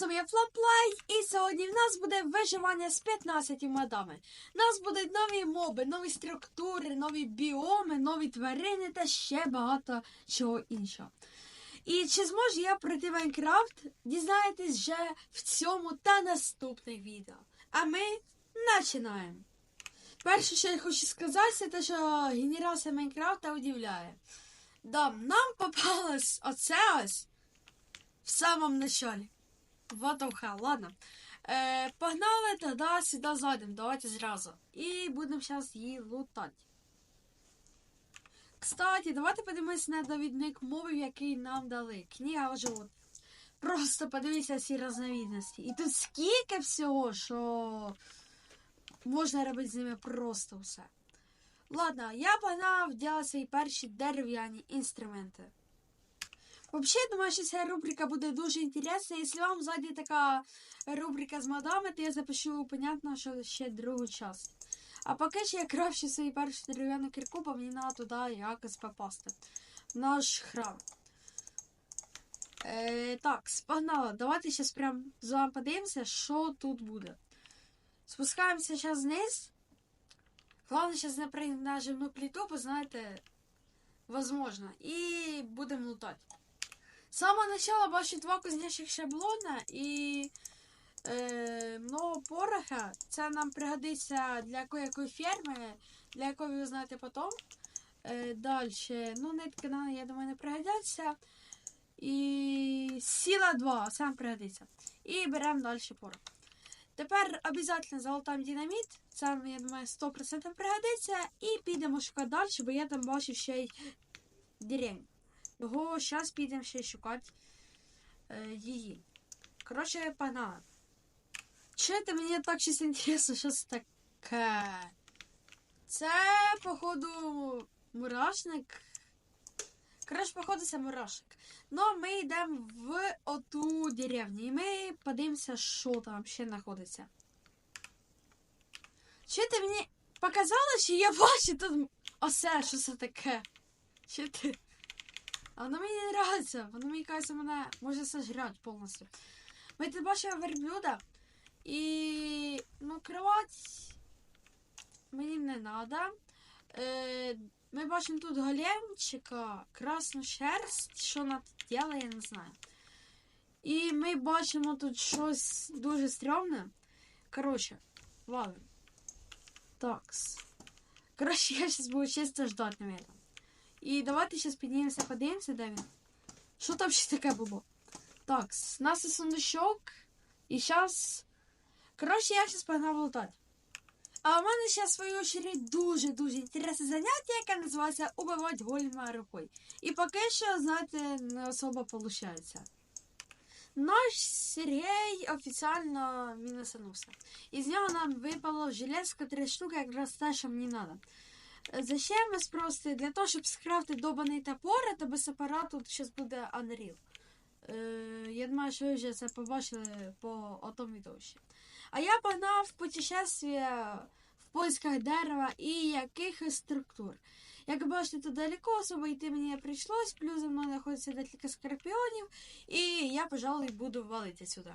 вами я Флаплей, і сьогодні в нас буде виживання з 15 модами. У нас будуть нові моби, нові структури, нові біоми, нові тварини та ще багато чого іншого. І чи зможу я пройти Майнкрафт, дізнаєтесь вже в цьому та наступних відео. А ми починаємо. Перше, що я хочу сказати, це те, що генерація Майнкрафта удивляє. Да, нам попалось оце ось в самом начале. Вот уха, ладно. Е, погнали тоді сюди зайдемо. Давайте зразу. І будемо зараз її лутати. Кстати, давайте подивимось на довідник мови, який нам дали. Книга живот. Просто подивіться всі різновидності. І тут скільки всього, що можна робити з ними просто все. Ладно, я погнав делать свої перші дерев'яні інструменти. Вообще, думаю, що ця рубрика буде дуже інтересна. Якщо вам зайде така рубрика з модами, то я запишу, понятно, що ще другу час. А поки що я краще свої перші дерев'яну кірку, бо мені треба туди якось попасти. В наш храм. Е, так, погнали. Давайте зараз прям з вами подивимося, що тут буде. Спускаємося зараз вниз. Главное, зараз не прийти на живну плиту, бо знаєте, возможно. І будемо лутати. З самого начала бачу два кузнячих шаблона і е, много пороха. Це нам пригодиться для якої ферми, для якої ви знаєте потім. Е, Далі. Ну, нитки я думаю, не пригодяться. І сила 2, це нам пригодиться. І беремо далі порох. Тепер обов'язково залутаємо динаміт. Це, я думаю, 100% пригодиться. І підемо шукати далі, бо я там бачу ще й деревню. Його зараз підемо ще шукати е, її. Коротше, погнали. Чуєте, мені так щось інтересно, що це таке. Це, походу, мурашник. Коротше, походу, це мурашник. Ну, ми йдемо в оту деревню. І ми подивимося, що там ще знаходиться. Чуєте, мені показало, що я бачу тут осе, що це таке. Чуєте? А воно мені не нравится. Воно мені кажется, мене може сожрать повністю. Ми тут бачимо верблюда. І ну, кровать мені не треба. Е, ми бачимо тут големчика, красну шерсть, що вона тут робить, я не знаю. І ми бачимо тут щось дуже стрьомне. Коротше, валим. Такс. Коротше, я зараз буду чисто ждати, наверное. І давайте зараз піднімемося, подивимося, де він. Що там ще таке було? Так, у нас є сундучок. І зараз. Коротше, я зараз погнав лутати. А у мене ще в свою очередь дуже-дуже інтересне заняття, яке називається убивати голіма рукою. І поки що, знаєте, не особо виходить. Наш Сергій офіційно мінусанувся. Із нього нам випало железка три штуки, якраз те, що мені треба. Зачем ви спросите? Для того, щоб скрафтити добаний топор, то без апарату зараз буде Unreal. Е, я думаю, що ви вже це побачили по отому відео ще. А я погнав в путешествие в поисках дерева і якихось структур. Як бачите, тут далеко особо йти мені не прийшлось, плюс за мною знаходиться декілька скорпіонів, і я, пожалуй, буду валити сюди.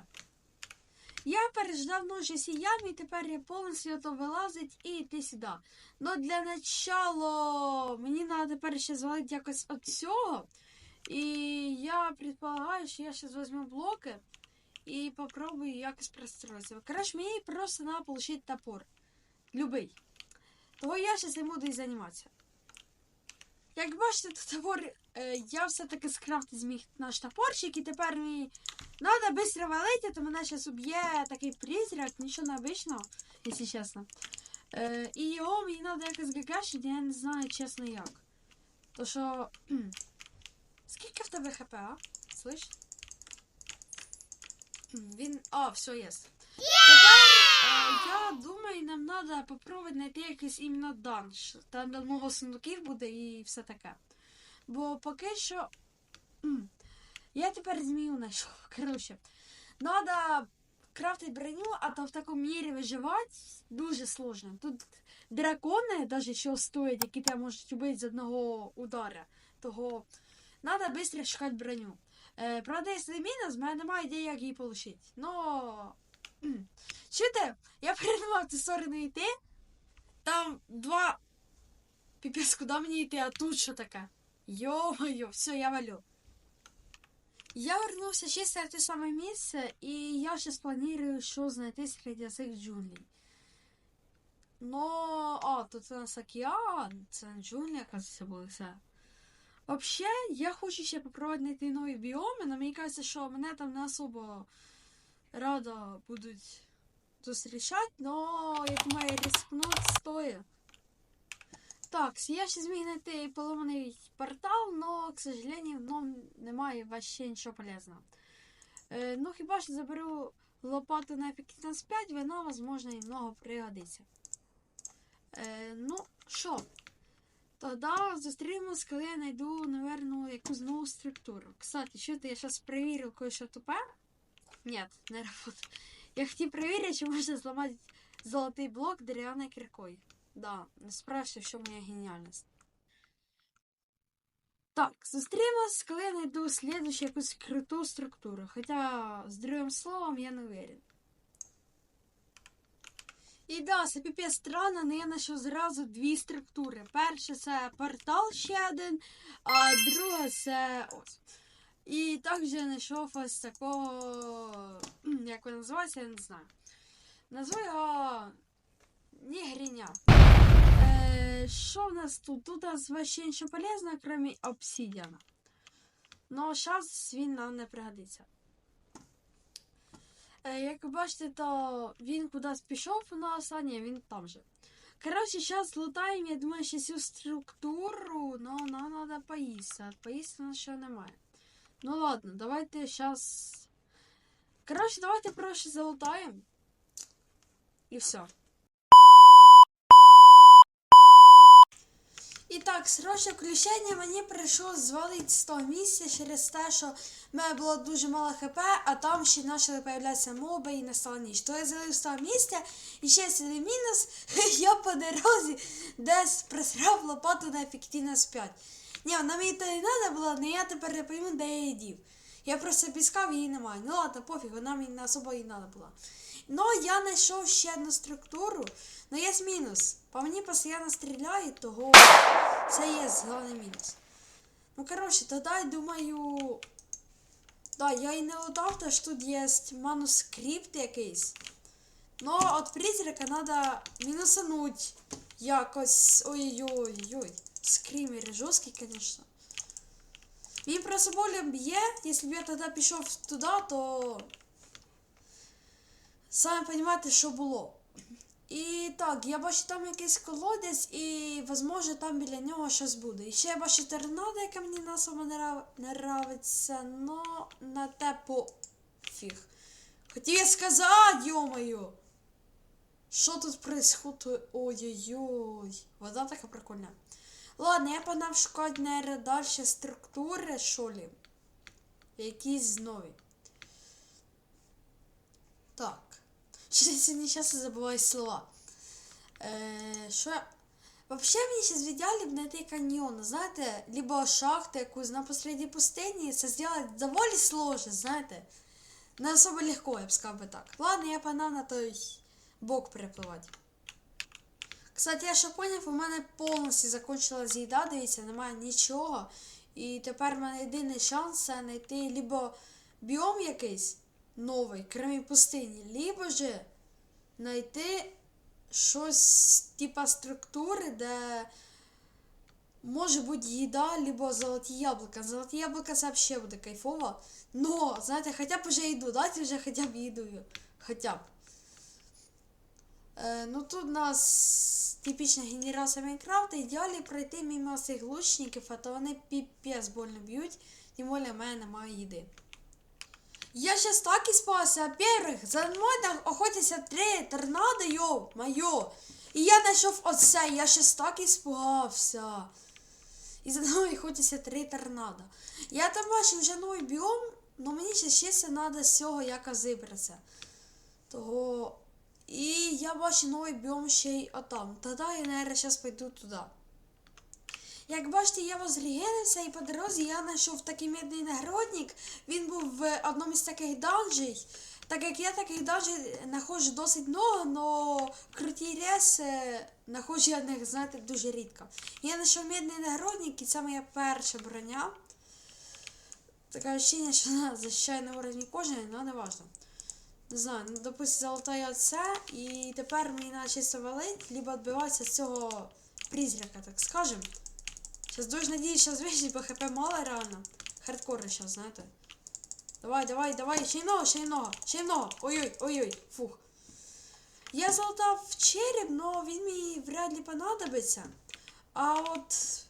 Я переждав ночі ці ями, і тепер я повністю то вилазить і йти сюди. Ну для начала мені треба тепер ще звалити якось від цього. І я предполагаю, що я зараз візьму блоки і попробую якось пристроїтися. Коротше, мені просто треба отримати топор. Любий. Того я зараз не буду і займатися. Як бачите, то топор, е, я все-таки скрафтив зміг наш топорчик, і тепер мені Надо быстро валити, то мене зараз уб'є такий призрак, нічого необычного, якщо чесно. Е, і його мені треба якось гагашити, я не знаю, чесно як. То що. кхм. Скільки в тебе хп, а? Слышь? Кхм, Він. А, все, є. Тепер е, я думаю, нам треба попробувати знайти якийсь іменно данж. Там де много сундуків буде і все таке. Бо поки що. я тепер змію знайшов. Коротше, надо крафтити броню, а то в такому мірі виживати дуже сложно. Тут дракони, навіть що стоять, які тебе можуть убити з одного удара. Того надо швидко шукати броню. Е, правда, якщо мінус, в мене немає ідеї, як її отримати. Но... Чуєте, я передумав цю сторону йти. Там два. Піпець, куди мені йти, а тут що таке? Йо-моє, все, я валю. Я вернувся чисто в те саме місце, і я зараз планую, що знайти серед цих джунглей. Но, а, тут у нас океан, це не джунглі, оказується, були все. Вообще, я хочу ще попробувати знайти нові біоми, але мені кажеться, що мене там не особо радо будуть зустрічати, но я думаю, рискнути стоїть. Так, я ще зміг знайти поломаний портал, но, к сожалению, в ньому немає вообще нічого полезного. Е, ну, хіба що заберу лопату на ефективність 5, вона, возможно, немного пригодиться. Е, ну, що? Тоді зустрінемось, коли я знайду, наверное, якусь нову структуру. Кстати, що ти я зараз перевірив кое-що тупе? Нет, не работает. Я хотів перевірити, чи можна зламати золотий блок дерев'яною кіркою. Да, не в чому моя геніальність. Так, зустрінемось, коли я знайду слідущу якусь круту структуру. Хоча з другим словом я не уверен. І да, це піпець странно, але я знайшов зразу дві структури. Перше це портал ще один, а друге це ось. І також я знайшов ось такого, як він називається, я не знаю. Назву його Нігріня. Що в нас тут? Тут у нас вообще нічого полезного, крім обсидіана. Но зараз він нам не пригодиться. Як ви бачите, то він кудись пішов у нас, ні, він там же. Коротше, зараз лутаємо, я думаю, ще цю структуру, но нам треба поїсти. А поїсти у нас ще немає. Ну ладно, давайте сейчас. Короче, давайте проще залутаем. И все. І так, срочне включення мені прийшло звалити з того місця через те, що в мене було дуже мало хп, а там ще почали з'являтися моби і настала ніч. То я залив того місця, і ще сюди мінус, я по дорозі десь просрав лопату на ефективність 5. Ні, вона мені то і треба було, але я тепер не пойму, де я її. Я просто піскав її немає. Ну ладно, пофіг, вона мені не особо і треба була. Но я знайшов ще одну структуру, но є мінус. По мені постійно стріляють, того це є головний мінус. Ну, коротше, тоді, думаю. Да, я і не лутав, тож тут є манускрипт якийсь. Но от призрака треба мінусануть якось. Ой-ой-ой. Скример жорсткий, конечно. Він просто более б'є, якщо б я тоді пішов туди, то. Самі розумієте, що було. І так, я бачу там якийсь колодязь, і, можливо, там біля нього щось буде. І ще я бачу торнадо, яке мені не особо не не нравиться, но на те пофіг. Хотів я сказати, йо-моє! Що тут происходит? Ой-ой-ой. Вода така прикольна. Ладно, я погнав шукати, далі структури, що лі. Якісь нові. Так. Я сьогодні часто забуваю слова. Е, що я... Вообще мені сейчас в ідеалі б знайти каньйон, знаєте, либо шахту якусь на посреди пустині, це зробити доволі сложно, знаєте. Не особо легко, я б сказав би так. Ладно, я погнав на той бок перепливати. Кстати, я ще поняв, у мене повністю закончилась їда, дивіться, немає нічого. І тепер в мене єдиний шанс це знайти либо біом якийсь новий, крім пустині, либо же знайти щось типа структури, де може бути їда, либо золоті яблука. Золоті яблука це взагалі буде кайфово. Но, знаєте, хоча б вже їду, дайте вже хоча б їду. Хоча б. Е, ну тут у нас типічна генерація Майнкрафта. Ідеалі пройти мимо цих лучників, а то вони піпець больно б'ють, тим більше в мене немає їди. Я сейчас так испался. Во-первых, за мною там охотяться три торнадо, йо, моє. І я знайшов оце, я щас так іспугався. І за мною охотяться три торнадо. Я там бачив вже новий біом, але мені ще це треба з цього якось вибратися. Того. І я бачу новий біом ще й отам. Тоді я, наверное, зараз пойду туди. Як бачите, я возрегенився і по дорозі я знайшов такий медний нагородник. Він був в одному з таких данжей. Так як я таких данжей знаходжу досить много, но круті реси знаходжу я них, знаєте, дуже рідко. Я знайшов медний нагородник і це моя перша броня. Таке ощущение, що вона захищає на уровні кожної, але не важно. Не знаю, ну, допустим, золотає оце, і тепер мені треба чисто валить, либо відбиватися з цього призрака, так скажем. Сейчас дуже надіюсь, зараз вижить, бо хп мало реально. Хардкорно зараз, знаєте. Давай, давай, давай, ще много, ще много, ще много. Ой-ой, ой-ой, фух. Я залутав череп, но він мені вряд ли понадобиться. А от.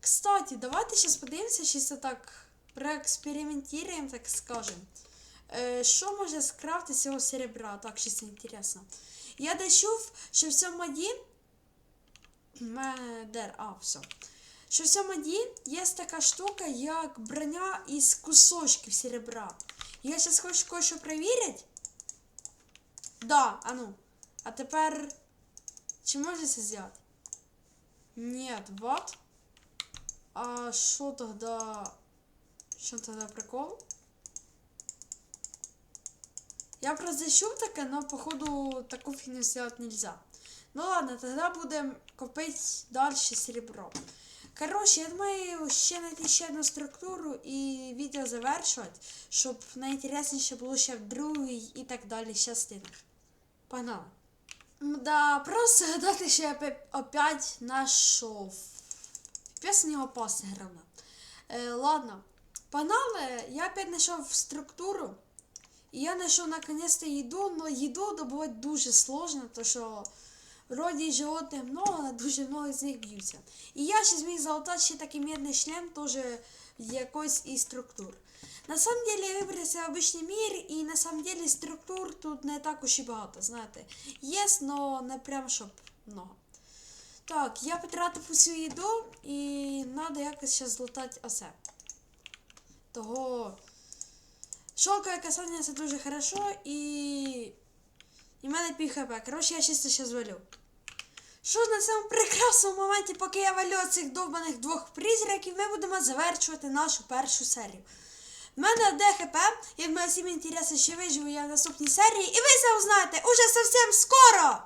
Кстати, давайте сейчас подивимося, чисто так проекспериментуємо, так скажем. Е, що може скрафти з цього серебра? Так, чисто інтересно. Я десь чув, що в цьому моді. Мене дер, а, все. Що в цьому моді є така штука, як броня із кусочків серебра. Я зараз хочу кое-що перевірити. Да, а ну. А тепер. Чи можна це зробити? Нет, вот. А що тогда? Що тогда прикол? Я просто чув таке, но походу таку фігню сделать нельзя. Ну ладно, тогда будем копить дальше серебро. Короче, я думаю, ще знайти ще одну структуру і відео завершувати, щоб найінтересніше було ще в другій і так далі частинах. Погнали. Да, просто гадати, що я опять нашов. Пес не опасний гравна. Е, ладно. Погнали, я опять знайшов структуру. І я знайшов наконец-то їду, но їду добувати дуже сложно, то що вроді животних много, але дуже много з них б'ються. І я ще зміг залутати ще такий медний шлем, теж в якоїсь із структур. На самом деле я вибрався в обичний і на самом деле структур тут не так уж і багато, знаєте. Є, но не прям щоб много. Так, я потратив усю їду і треба якось зараз злутати оце. Того. Шелковое касание це дуже хорошо і. І в мене пів я чисто ще звалю. Що на цьому прекрасному моменті, поки я валю цих довбаних двох призраків, ми будемо завершувати нашу першу серію. В мене де хп, я думаю, всім інтересно, що я в наступній серії, і ви це узнаєте уже зовсім скоро!